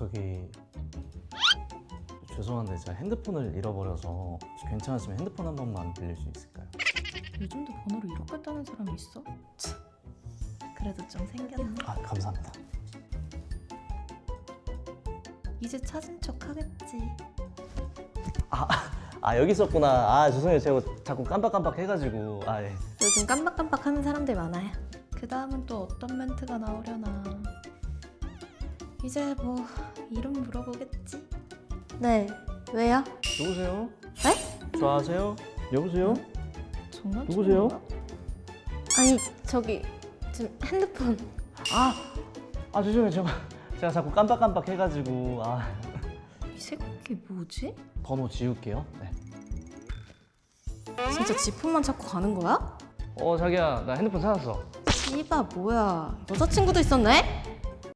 저기 죄송한데 제가 핸드폰을 잃어버려서 혹시 괜찮으시면 핸드폰 한 번만 빌릴 수 있을까요? 요즘도 번호를 이렇게 따는 사람이 있어? 참, 그래도 좀 생겼네. 아 감사합니다. 이제 찾은 척 하겠지. 아 여기 있었구나. 아 죄송해요. 제가 자꾸 깜빡깜빡 해가지고 아 예. 요즘 깜빡깜빡 하는 사람들 많아요. 그 다음은 또 어떤 멘트가 나오려나. 이제 뭐 이름 물어보겠지. 네, 왜요? 누구세요? 네? 좋아하세요? 여보세요? 정말? 누구세요? 아니 저기 지금 핸드폰. 아, 아 죄송해요. 제가 제가 자꾸 깜빡깜빡 해가지고 아 이 새끼 뭐지? 번호 지울게요. 네. 진짜 지 폰만 찾고 가는 거야? 어 자기야 나 핸드폰 찾았어. 씨바 뭐야? 여자친구도 있었네?